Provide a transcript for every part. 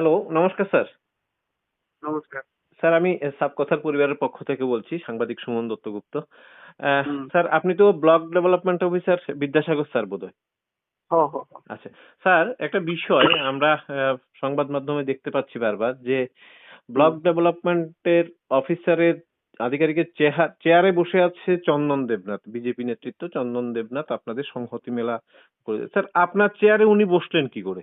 Hello নমস্কার sir. নমস্কার। Sir আমি সাবকথার পরিবারের পক্ষ থেকে বলছি সাংবাদিক সুমন দত্তগুপ্ত। স্যার আপনি তো block development officer Vidyasagar sir বোধহয়। আচ্ছা স্যার একটা বিষয় আমরা সংবাদ মাধ্যমে দেখতে পাচ্ছি বারবার যে ব্লক ডেভেলপমেন্টের অফিসারের আধিকারিকের চেয়ারে বসে আছে চন্দন দেবনাথ বিজেপি নেতৃত্ব চন্দন দেবনাথ আপনাদের সংহতি মেলা করে স্যার আপনার চেয়ারে উনি বসলেন কি করে?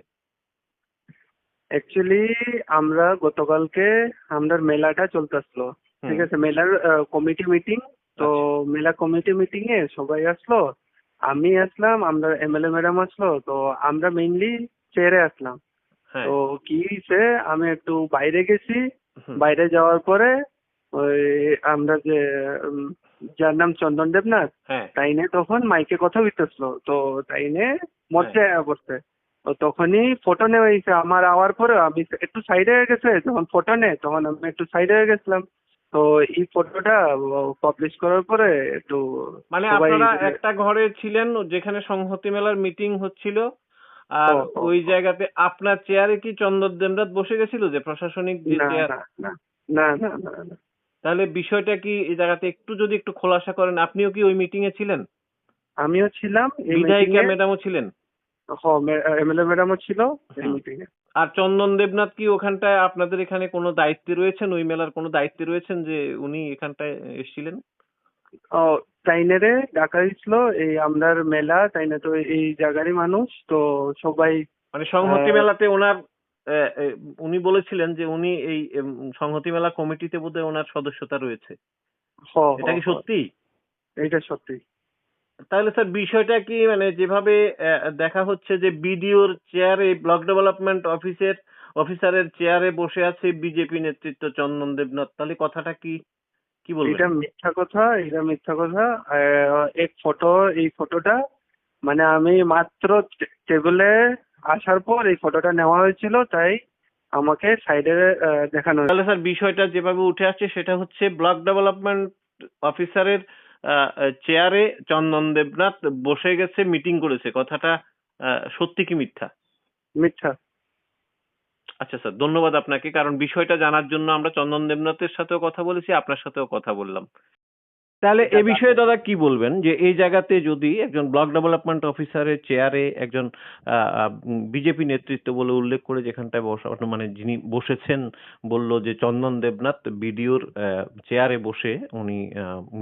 অ্যাকচুয়ালি আমরা গতকালকে আমাদের মেলাটা চলতেছিল। ঠিক আছে মেলার কমিটি মিটিং তো মেলা কমিটি মিটিং এ সবাই আসলো। আমি আসলাম আমরা এমএলএ ম্যাডাম আসলো। তো আমরা মেইনলি চেয়ারে আসলাম। হ্যাঁ। তো কি হয়েছে আমি একটু বাইরে গেছি। বাইরে যাওয়ার পরে ওই আমরা যে যার নাম চন্দন দেবনাথ হ্যাঁ। তাইনে তখন মাইকে কথা হইতেছিল তো তাইনে আয়া পড়ছে তখনই ফটো নেওয়া হয়েছে। আমার আওয়ার পরে আমি একটু সাইডে হয়ে গেছে যখন ফটো নেয় তখন আমি একটু সাইডে হয়ে গেছিলাম। তো এই ফটোটা পাবলিশ করার পরে একটু মানে আপনারা একটা ঘরে ছিলেন যেখানে সংহতি মেলার মিটিং হচ্ছিল। আর ওই জায়গাতে আপনার চেয়ারে কি চন্দন দেবনাথ বসে গেছিল যে প্রশাসনিক যে না চেয়ার না না না তাহলে বিষয়টা কি এই জায়গাতে একটু যদি একটু খোলাসা করেন আপনিও কি ওই মিটিং এ ছিলেন? আমিও ছিলাম এই বিধায়িকা ম্যাডামও ছিলেন? এমএলএ ম্যাডামও ছিল। মিটিং আর চন্দন দেবনাথ কি ওখানটায় আপনাদের এখানে কোনো দায়িত্বে রয়েছেন? ওই মেলার কোনো দায়িত্বে রয়েছেন যে উনি এখানটায় এসেছিলেন? ও তাইনেরে ডাকা হয়েছিল। এই আমরার মেলা তাইনে তো এই জায়গারই মানুষ তো সবাই মানে সংহতি হ্যাঁ। মেলাতে ওনার উনি বলেছিলেন যে উনি এই সংহতি মেলা কমিটিতে বোধহয় ওনার সদস্যতা রয়েছে। এটা কি সত্যি? এইটা সত্যি। তাহলে স্যার বিষয়টা কি মানে যেভাবে দেখা হচ্ছে যে বিডিওর চেয়ারে ব্লক ডেভেলপমেন্ট অফিসের অফিসারের চেয়ারে বসে আছে বিজেপি নেতৃত্ব চন্দন দেবনাথ তাহলে কথাটা কি কি বলবেন? এটা মিথ্যা কথা এটা মিথ্যা কথা। এক ফটো এই ফটোটা মানে আমি মাত্র টেবিলে আসার পর এই ফটোটা নেওয়া হয়েছিল তাই আমাকে সাইডে দেখানো তাহলে স্যার বিষয়টা যেভাবে উঠে আসছে সেটা হচ্ছে ব্লক ডেভেলপমেন্ট অফিসারের চেয়ারে চন্দন দেবনাথ বসে গেছে মিটিং করেছে। কথাটা আহ, সত্যি কি মিথ্যা? মিথ্যা। আচ্ছা স্যার ধন্যবাদ আপনাকে কারণ বিষয়টা জানার জন্য আমরা চন্দন দেবনাথের সাথেও কথা বলেছি আপনার সাথেও কথা বললাম। তাহলে এ বিষয়ে দাদা কি বলবেন? যে এই জায়গাতে যদি একজন ব্লক ডেভেলপমেন্ট অফিসারের চেয়ারে একজন বিজেপি নেতৃত্ব বলে উল্লেখ করে যেখানটায় বসা মানে যিনি বসেছেন বলল যে চন্দন দেবনাথ বিডিওর চেয়ারে বসে উনি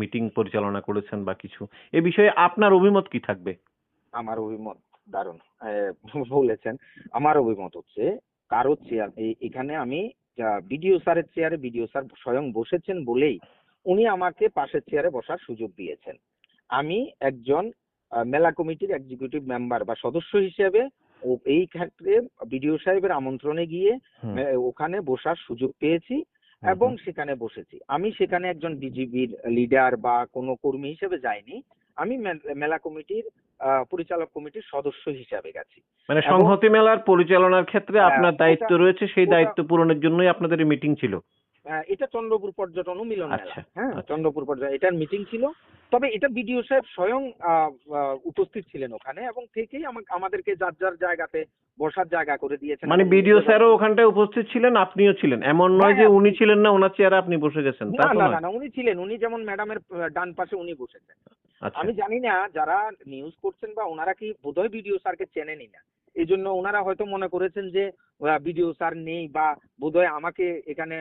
মিটিং পরিচালনা করেছেন বা কিছু। এ বিষয়ে আপনার অভিমত কি থাকবে? আমার অভিমত দারুণ বলেছেন। আমার অভিমত হচ্ছে কারও চেয়ার এখানে আমি বিডিও স্যারের চেয়ারে বিডিও স্যার স্বয়ং বসেছেন বলেই উনি আমাকে পাশের চেয়ারে বসার সুযোগ দিয়েছেন। আমি একজন মেলা কমিটির এক্সিকিউটিভ মেম্বার বা সদস্য হিসেবে এই ক্ষেত্রে বিডিও সাহেবের আমন্ত্রণে গিয়ে ওখানে বসার সুযোগ পেয়েছি এবং সেখানে বসেছি। আমি সেখানে একজন বিজিবির লিডার বা কোনো কর্মী হিসেবে যাইনি। আমি মেলা কমিটির পরিচালক কমিটির সদস্য হিসাবে গেছি। মানে সংহতি মেলার পরিচালনার ক্ষেত্রে হ্যাঁ, আপনার দায়িত্ব রয়েছে সেই দায়িত্ব পূরণের জন্যই আপনাদের মিটিং ছিল। এটা চন্দ্রপুর পর্যটন মিলন মেলা। আচ্ছা, হ্যাঁ আচ্ছা। চন্দ্রপুর পর্যটন এটার মিটিং ছিল। তবে এটা বিডিও সাহেব স্বয়ং উপস্থিত ছিলেন ওখানে এবং থেকেই আমাদেরকে যার যার জায়গাতে বসার জায়গা করে দিয়েছেন। মানে বিডিও স্যারও ওখানটায় উপস্থিত ছিলেন আপনিও ছিলেন। এমন নয় হ্যাঁ, যে হ্যাঁ, উনি ছিলেন না ওনার চেয়ারে আপনি বসে গেছেন। না না না উনি ছিলেন। উনি যেমন ম্যাডামের ডান পাশে উনি বসেছেন। আচ্ছা। আমি জানি না যারা নিউজ করছেন বা ওনারা কি বোধহয় বিডিও স্যারকে চেনেনই না। এই জন্য ওনারা হয়তো মনে করেছেন যে বিডিও স্যার নেই বা বোধহয় আমাকে এখানে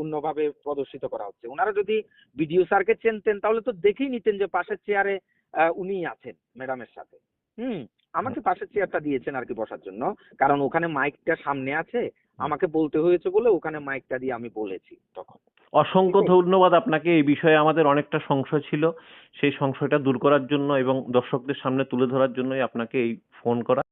অন্যভাবে প্রদর্শিত করা হচ্ছে। ওনারা যদি বিডিও স্যারকে চেনতেন তাহলে তো দেখেই নিতেন যে পাশের চেয়ারে উনি আছেন ম্যাডামের সাথে। হুম আমাকে পাশের চেয়ারটা দিয়েছেন আর কি বসার জন্য। কারণ ওখানে মাইকটা সামনে আছে আমাকে বলতে হয়েছে বলে ওখানে মাইকটা দিয়ে আমি বলেছি তখন। অসংখ্য ধন্যবাদ আপনাকে এই বিষয়ে আমাদের অনেকটা সংশয় ছিল। সেই সংশয়টা দূর করার জন্য এবং দর্শকদের সামনে তুলে ধরার জন্যই আপনাকে এই ফোন করা।